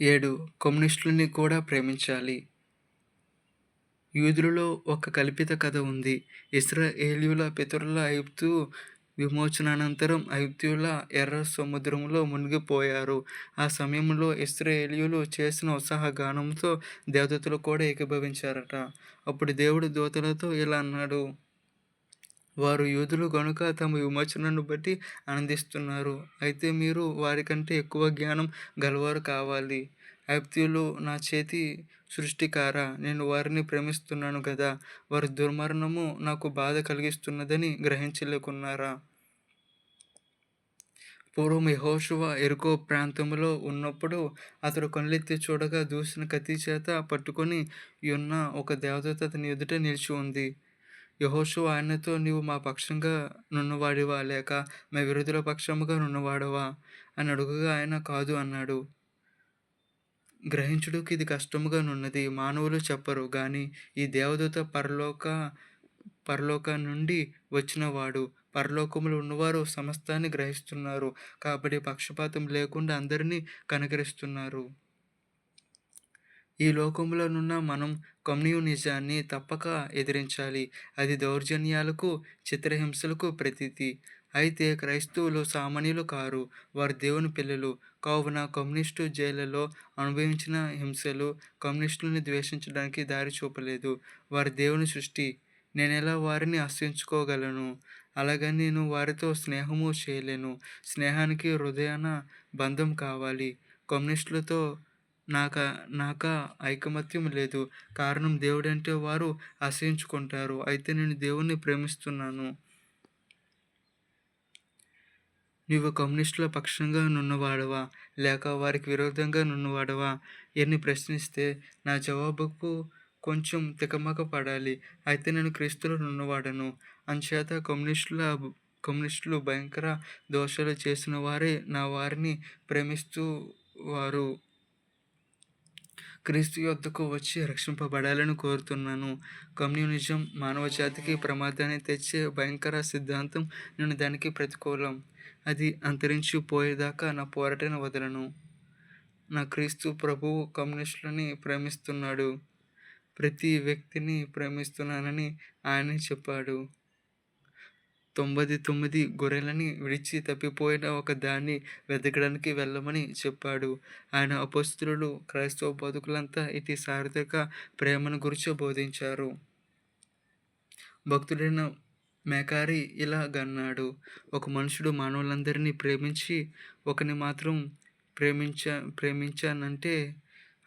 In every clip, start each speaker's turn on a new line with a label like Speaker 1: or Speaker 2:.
Speaker 1: ఏడు కమ్యూనిస్టులని కూడా ప్రేమించాలి. యూదులలో ఒక కల్పిత కథ ఉంది. ఇస్రాయేలీయుల పితరుల ఐగుప్తు విమోచనానంతరం ఐగుప్తీయుల ఎర్ర సముద్రంలో మునిగిపోయారు. ఆ సమయంలో ఇస్రాయేలీయులు చేసిన ఉత్సాహగానంతో దేవతలు కూడా ఏకీభవించారట. అప్పుడు దేవుడు దూతలతో ఇలా అన్నాడు వారు యూదులు గనుక తమ విమోచనను బట్టి ఆనందిస్తున్నారు. అయితే మీరు వారికంటే ఎక్కువ జ్ఞానం గలవారు కావాలి. ఐగుప్తీయులు నా చేతి సృష్టికార? నేను వారిని ప్రేమిస్తున్నాను కదా వారి దుర్మరణము నాకు బాధ కలిగిస్తున్నదని గ్రహించలేకున్నారా? పూర్వం యహోశువ ఎరుకో ప్రాంతంలో ఉన్నప్పుడు అతడు కళ్ళెత్తి చూడగా దూసిన కత్తి చేత పట్టుకొని ఉన్న ఒక దేవదూత అతని ఎదుట నిలిచి ఉంది. యహోషు ఆయనతో నీవు మా పక్షంగా నున్నవాడివా? లేక మా విరుద్ధుల పక్షముగా నున్నవాడవా? అని అడుగుగా ఆయన కాదు అన్నాడు. గ్రహించుడుకి ఇది కష్టముగా నున్నది మానవులు చెప్పరు కానీ ఈ దేవదూత పరలోక పరలోక నుండి వచ్చినవాడు. పరలోకములు ఉన్నవారు సమస్తాన్ని గ్రహిస్తున్నారు కాబట్టి పక్షపాతం లేకుండా అందరినీ కనకరిస్తున్నారు. ఈ లోకంలోనున్న మనం కమ్యూనిజాన్ని తప్పక ఎదిరించాలి. అది దౌర్జన్యాలకు చిత్రహింసలకు ప్రతీతి. అయితే క్రైస్తవులు సామాన్యులు కారు. వారు దేవుని పిల్లలు. కావున కమ్యూనిస్టు జైళ్ళలో అనుభవించిన హింసలు కమ్యూనిస్టులను ద్వేషించడానికి దారి చూపలేదు. వారి దేవుని సృష్టి. నేను ఎలా వారిని ఆశ్రయించుకోగలను? అలాగని నేను వారితో స్నేహము చేయలేను. స్నేహానికి హృదయాన బంధం కావాలి. కమ్యూనిస్టులతో నాక నాక ఐకమత్యం లేదు. కారణం దేవుడంటే వారు అసహించుకుంటారు. అయితే నేను దేవుణ్ణి ప్రేమిస్తున్నాను. నీవు కమ్యూనిస్టుల పక్షంగా నున్నవాడవా? లేక వారికి విరోధంగా నున్నవాడవా? ఎన్ని ప్రశ్నిస్తే నా జవాబుకు కొంచెం తికమక పడాలి. అయితే నేను క్రీస్తులో నున్నవాడను. అంచేత కమ్యూనిస్టుల కమ్యూనిస్టులు భయంకర దోషాలు చేసిన వారే నా వారిని ప్రేమిస్తూ వారు క్రీస్తు యొద్దకు వచ్చి రక్షింపబడాలని కోరుతున్నాను. కమ్యూనిజం మానవ జాతికి ప్రమాదాన్ని తెచ్చే భయంకర సిద్ధాంతం నేను దానికి ప్రతికూలం. అది అంతరించిపోయేదాకా నా పోరాటను వదలను. నా క్రీస్తు ప్రభువు కమ్యూనిస్టులని ప్రేమిస్తున్నాడు. ప్రతి వ్యక్తిని ప్రేమిస్తున్నానని ఆయన చెప్పాడు. తొంభై తొమ్మిది గొర్రెలని విడిచి తప్పిపోయిన ఒక దాన్ని వెతకడానికి వెళ్ళమని చెప్పాడు. ఆయన అపస్తులు క్రైస్తవ బతుకులంతా ఇటు సార్థక ప్రేమను గురించి బోధించారు. భక్తుడైన మేకారి ఇలా గన్నాడు ఒక మనుషుడు మానవులందరినీ ప్రేమించి ఒకని మాత్రం ప్రేమించ ప్రేమించానంటే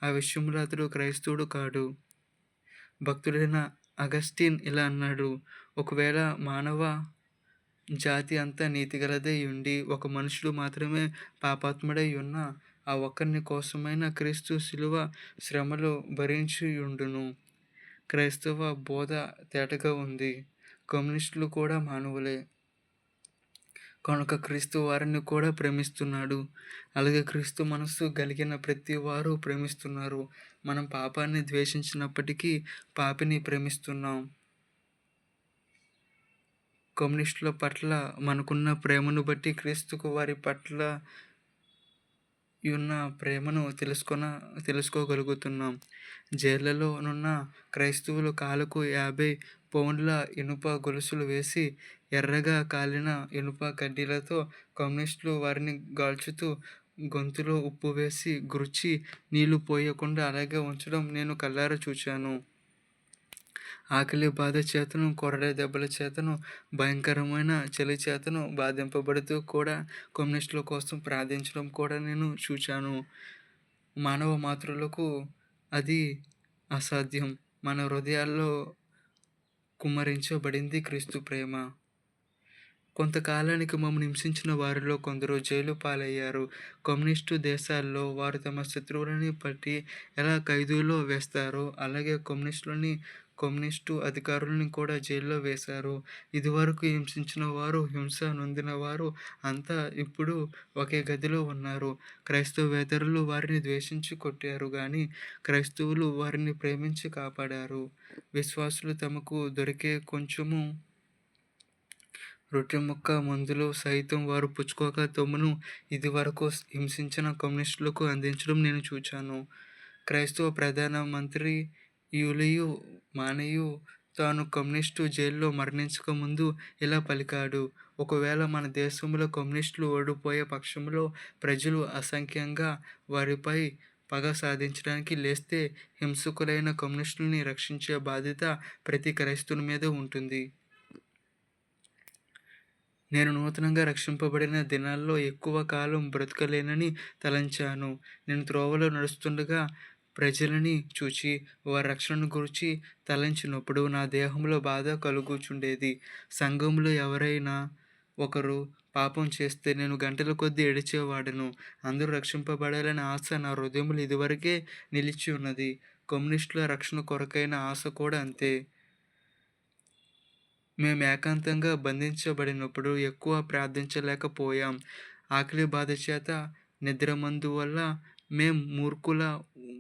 Speaker 1: ఆ విషయంలో అతడు క్రైస్తవుడు కాడు. భక్తుడైన అగస్టిన్ ఇలా అన్నాడు ఒకవేళ మానవ జాతి అంతా నీతిగలదై ఉండి ఒక మనుషుడు మాత్రమే పాపాత్ముడై ఉన్న ఆ ఒక్కరిని కోసమైన క్రీస్తు శిలువ శ్రమలు భరించి ఉండును క్రైస్తవ బోధ తేటగా ఉంది. కమ్యూనిస్టులు కూడా మానవులే. కనుక క్రీస్తు వారిని కూడా ప్రేమిస్తున్నాడు. అలాగే క్రీస్తు మనస్సు కలిగిన ప్రతి వారు ప్రేమిస్తున్నారు. మనం పాపాన్ని ద్వేషించినప్పటికీ పాపిని ప్రేమిస్తున్నాం. కమ్యూనిస్టుల పట్ల మనకున్న ప్రేమను బట్టి క్రీస్తుకు వారి పట్ల ఉన్న ప్రేమను తెలుసుకొన తెలుసుకోగలుగుతున్నాం. జైళ్ళలో నున్న క్రైస్తవులు కాలుకు యాభై పౌండ్ల ఇనుప గొలుసులు వేసి ఎర్రగా కాలిన ఇనుప కడ్డీలతో కమ్యూనిస్టులు వారిని గాల్చుతూ గొంతులో ఉప్పు వేసి గురిచి నీళ్ళు పోయకుండా అలాగే ఉంచడం నేను కళ్ళారా చూచాను. ఆకలి బాధ చేతను కొరడ దెబ్బల చేతను భయంకరమైన చలి చేతను బాధింపబడుతూ కూడా కమ్యూనిస్టుల కోసం ప్రార్థించడం కూడా నేను చూశాను మానవ మాతృలకు అది అసాధ్యం. మన హృదయాల్లో కుమ్మరించబడింది క్రీస్తు ప్రేమ. కొంతకాలానికి మమ్మల్ని హింసించిన వారిలో కొందరు జైలు పాలయ్యారు. కమ్యూనిస్టు దేశాల్లో వారు తమ శత్రువులని పట్టి ఎలా ఖైదీలో వేస్తారో అలాగే కమ్యూనిస్టులని కమ్యూనిస్టు అధికారులను కూడా జైల్లో వేశారు. ఇదివరకు హింసించిన వారు హింస నొందిన వారు అంతా ఇప్పుడు ఒకే గదిలో ఉన్నారు. క్రైస్తవేతరులు వారిని ద్వేషించి కొట్టారు కానీ క్రైస్తవులు వారిని ప్రేమించి కాపాడారు. విశ్వాసులు తమకు దొరికే కొంచెము రొట్టె ముక్క మందులు సైతం వారు పుచ్చుకోక తమ్మును ఇదివరకు హింసించిన కమ్యూనిస్టులకు అందించడం నేను చూచాను. క్రైస్తవ ప్రధాన మంత్రి యూలియు మానేయు తాను కమ్యూనిస్టు జైల్లో మరణించక ముందు ఇలా పలికాడు? ఒకవేళ మన దేశంలో కమ్యూనిస్టులు ఓడిపోయే పక్షంలో ప్రజలు అసంఖ్యంగా వారిపై పగ సాధించడానికి లేస్తే హింసకులైన కమ్యూనిస్టులని రక్షించే బాధ్యత ప్రతి క్రైస్తవుని మీద ఉంటుంది. నేను నూతనంగా రక్షింపబడిన దినాల్లో ఎక్కువ కాలం బ్రతకలేనని తలంచాను. నేను త్రోవలో నడుస్తుండగా ప్రజలని చూచి వారి రక్షణను గురించి తలంచినప్పుడు నా దేహంలో బాధ కలుగుచుండేది. సంఘంలో ఎవరైనా ఒకరు పాపం చేస్తే నేను గంటల కొద్దీ ఏడిచేవాడను. అందరూ రక్షింపబడాలని ఆశ నా హృదయంలో ఇదివరకే నిలిచి ఉన్నది. కమ్యూనిస్టుల రక్షణ కొరకైన ఆశ కూడా అంతే. మేము ఏకాంతంగా బంధించబడినప్పుడు ఎక్కువ ప్రార్థించలేకపోయాం. ఆకలి బాధ చేత నిద్రమందు వల్ల మేం మూర్ఖుల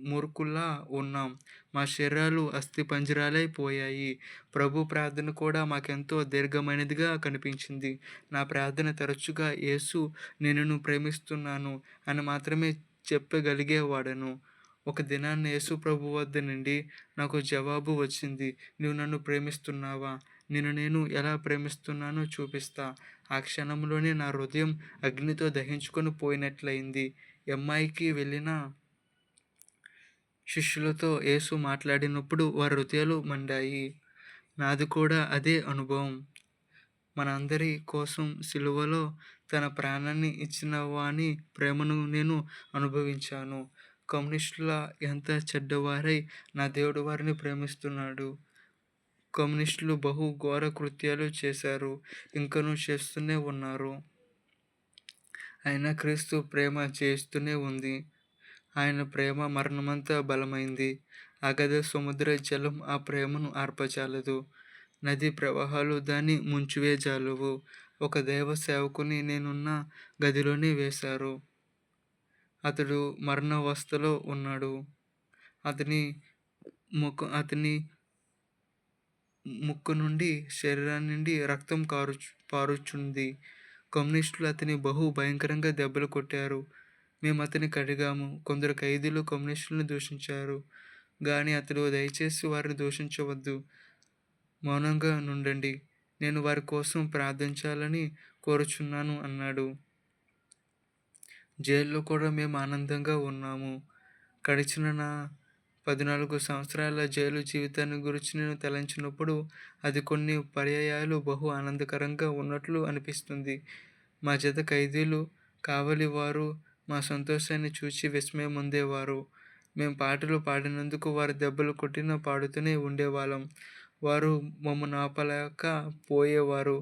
Speaker 1: మూర్ఖుల్లా ఉన్నాం. మా శరీరాలు అస్థి పంజరాలైపోయాయి ప్రభు ప్రార్థన కూడా మాకెంతో దీర్ఘమైనదిగా కనిపించింది. నా ప్రార్థన తరచుగా యేసు నేను ప్రేమిస్తున్నాను అని మాత్రమే చెప్పగలిగేవాడను. ఒక దినాన్ని యేసు ప్రభు వద్ద నుండి నాకు జవాబు వచ్చింది. నువ్వు నన్ను ప్రేమిస్తున్నావా? నేను నేను ఎలా ప్రేమిస్తున్నానో చూపిస్తా. ఆ క్షణంలోనే నా హృదయం అగ్నితో దహించుకొని పోయినట్లయింది. ఎంఐకి వెళ్ళిన శిష్యులతో యేసు మాట్లాడినప్పుడు వారి హృదయాలు మండాయి. నాది కూడా అదే అనుభవం. మనందరి కోసం సిలువలో తన ప్రాణాన్ని ఇచ్చిన వాని ప్రేమను నేను అనుభవించాను. కమ్యూనిస్టుల ఎంత చెడ్డవారై నా దేవుడు వారిని ప్రేమిస్తున్నాడు. కమ్యూనిస్టులు బహు ఘోర కృత్యాలు చేశారు. ఇంకనూ చేస్తూనే ఉన్నారు. అయినా క్రీస్తు ప్రేమ చేస్తూనే ఉంది. ఆయన ప్రేమ మరణమంతా బలమైంది. అగధ సముద్ర జలం ఆ ప్రేమను ఆర్పచాలదు. నది ప్రవాహాలు దాన్ని ముంచివేజాలవు ఒక దైవ సేవకుని నేనున్న గదిలోనే వేశారు. అతడు మరణావస్థలో ఉన్నాడు. అతని ముఖ అతని ముక్కు నుండి శరీరం నుండి రక్తం కారు పారుచుంది. కమ్యూనిస్టులు అతని బహు భయంకరంగా దెబ్బలు కొట్టారు. మేము అతని కడిగాము. కొందరు ఖైదీలు కమ్యూనిస్టులను దూషించారు. కానీ అతడు దయచేసి వారిని దూషించవద్దు. మౌనంగా నుండండి. నేను వారి కోసం ప్రార్థించాలని కోరుచున్నాను అన్నాడు. జైల్లో కూడా మేము ఆనందంగా ఉన్నాము. గడిచిన నా పద్నాలుగు సంవత్సరాల జైలు జీవితాన్ని గురించి నేను తలంచినప్పుడు అది కొన్ని పర్యాయాలు బహు ఆనందకరంగా ఉన్నట్లు అనిపిస్తుంది. మా జత ఖైదీలు కావలి వారు మా సంతోషాన్ని చూసి విస్మయం ఉండేవారు మేము పాటలు పాడినందుకు వారు దెబ్బలు కొట్టిన పాడుతూనే ఉండేవాళ్ళం. వారు మమ్మల్ని ఆపలేక పోయేవారు.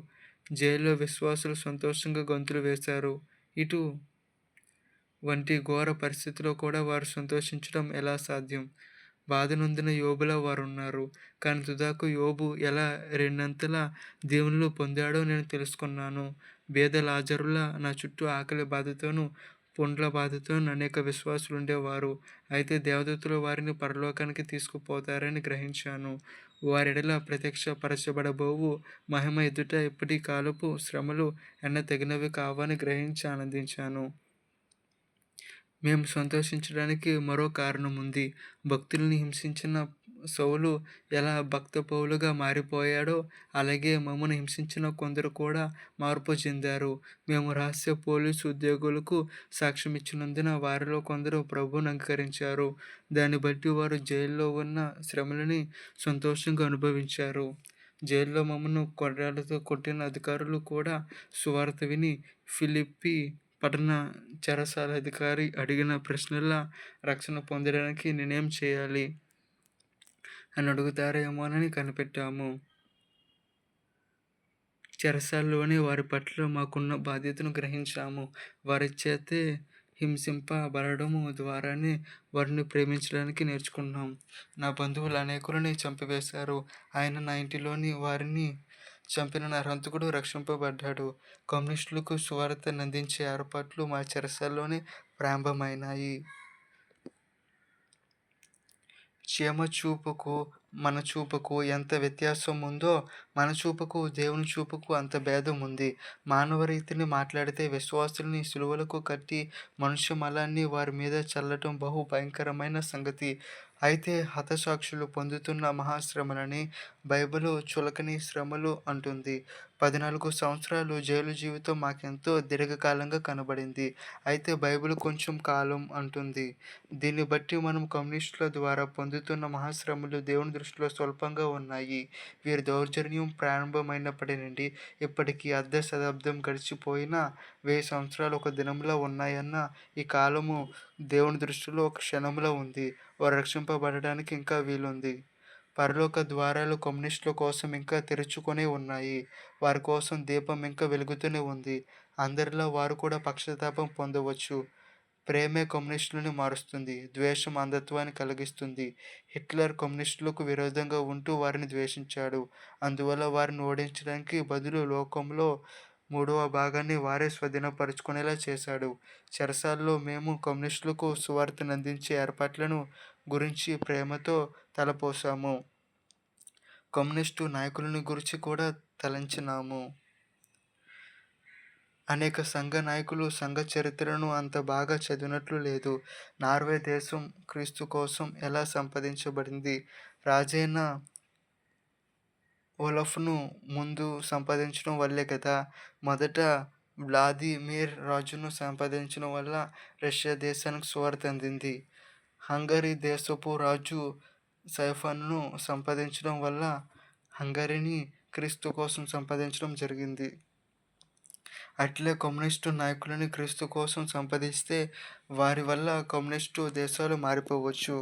Speaker 1: జైల్లో విశ్వాసులు సంతోషంగా గొంతులు వేశారు. ఇటు వంటి ఘోర పరిస్థితిలో కూడా వారు సంతోషించడం ఎలా సాధ్యం? బాధ నొందిన యోబులా వారు ఉన్నారు కానీ తుదాకు యోబు ఎలా రెండంతల దేవుళ్ళు పొందాడో నేను తెలుసుకున్నాను. బేద లాజరుల నా చుట్టూ ఆకలి బాధతోనూ పుండ్ల బాధతో అనేక విశ్వాసులు ఉండేవారు అయితే దేవదత్తులు వారిని పరలోకానికి తీసుకుపోతారని గ్రహించాను. వారెడల ప్రత్యక్ష పరచబడబోవు మహిమ ఎదుట ఇప్పటి కాలపు శ్రమలు ఎన్న తగినవి కావని గ్రహించి ఆనందించాను మేము సంతోషించడానికి మరో కారణం ఉంది భక్తుల్ని హింసించిన సౌలు ఎలా భక్త పౌలుగా మారిపోయాడో అలాగే మమ్మల్ని హింసించిన కొందరు కూడా మార్పు చెందారు. మేము రహస్య పోలీసు ఉద్యోగులకు సాక్ష్యం ఇచ్చినందున వారిలో కొందరు ప్రభువును అంగీకరించారు. దాన్ని బట్టి వారు జైల్లో ఉన్న శ్రమలని సంతోషంగా అనుభవించారు. జైల్లో మమ్మల్ని కొర్రాలతో కొట్టిన అధికారులు కూడా సువార్త విని ఫిలిప్పి పట్టణ చెరసాల అధికారి అడిగిన ప్రశ్నల రక్షణ పొందడానికి నేనేం చేయాలి. అని అడుగుతారేమోనని కనిపెట్టాము. చెరసాల్లోనే వారి పట్ల మాకున్న బాధ్యతను గ్రహించాము. వారి చేతే హింసింపబడము ద్వారానే వారిని ప్రేమించడానికి నేర్చుకున్నాం. నా బంధువులు అనేకులని చంపివేశారు. ఆయన నా ఇంటిలోని వారిని చంపిన నరహంతకుడు రక్షింపబడ్డాడు. కమ్యూనిస్టులకు స్వార్థ అందించే ఏర్పాట్లు మా చెరసాల్లోనే ప్రారంభమైనాయి. చీమ చూపుకు మన చూపుకు ఎంత వ్యత్యాసం ఉందో మన చూపుకు దేవుని చూపుకు అంత భేదం ఉంది మానవ రీతిని మాట్లాడితే విశ్వాసుల్ని సులువులకు కట్టి మనుష్య మలాన్ని వారి మీద చల్లటం బహు భయంకరమైన సంగతి. అయితే హతసాక్షులు పొందుతున్న మహాశ్రమలని బైబిల్ చులకని శ్రమలు అంటుంది. పద్నాలుగు సంవత్సరాలు జైలు జీవితం మాకెంతో దీర్ఘకాలంగా కనబడింది. అయితే బైబిల్ కొంచెం కాలం అంటుంది. దీన్ని బట్టి మనం కమ్యూనిస్టుల ద్వారా పొందుతున్న మహాశ్రమలు దేవుని దృష్టిలో స్వల్పంగా ఉన్నాయి. వీరి దౌర్జన్యం ప్రారంభమైనప్పటి నుండి ఇప్పటికీ అర్ధ శతాబ్దం గడిచిపోయినా వెయ్యి సంవత్సరాలు ఒక దినంలో ఉన్నాయన్న ఈ కాలము దేవుని దృష్టిలో ఒక క్షణంలో ఉంది. వారు రక్షింపబడడానికి ఇంకా వీలుంది. పరలోక ద్వారాలు కమ్యూనిస్టుల కోసం ఇంకా తెరుచుకునే ఉన్నాయి. వారి కోసం దీపం ఇంకా వెలుగుతూనే ఉంది. అందరిలో వారు కూడా పక్షతాపం పొందవచ్చు. ప్రేమే కమ్యూనిస్టులను మారుస్తుంది ద్వేషం అంధత్వాన్ని కలిగిస్తుంది. హిట్లర్ కమ్యూనిస్టులకు విరోధంగా ఉంటూ వారిని ద్వేషించాడు. అందువల్ల వారిని ఓడించడానికి బదులు లోకంలో మూడవ భాగాన్ని వారే స్వాధీనపరుచుకునేలా చేశాడు. చెరసాల్లో మేము కమ్యూనిస్టులకు సువార్తను అందించే ఏర్పాట్లను గురించి ప్రేమతో తలపోసాము. కమ్యూనిస్టు నాయకులను గురించి కూడా తలంచినాము. అనేక సంఘ నాయకులు సంఘ చరిత్రను అంత బాగా చదివినట్లు లేదు. నార్వే దేశం క్రీస్తు కోసం ఎలా సంపాదించబడింది? రాజైన ఓలఫ్ను ముందు సంపాదించడం వల్లే కదా. మొదట వ్లాదిమిర్ రాజును సంపాదించడం వల్ల రష్యా దేశానికి సువార్త అందింది. హంగరీ దేశపు రాజు సైఫన్ను సంపాదించడం వల్ల హంగరీని క్రీస్తు కోసం సంపాదించడం జరిగింది. అట్లే కమ్యూనిస్టు నాయకులని క్రీస్తు కోసం సంపాదిస్తే వారి వల్ల కమ్యూనిస్టు దేశాలు మారిపోవచ్చు.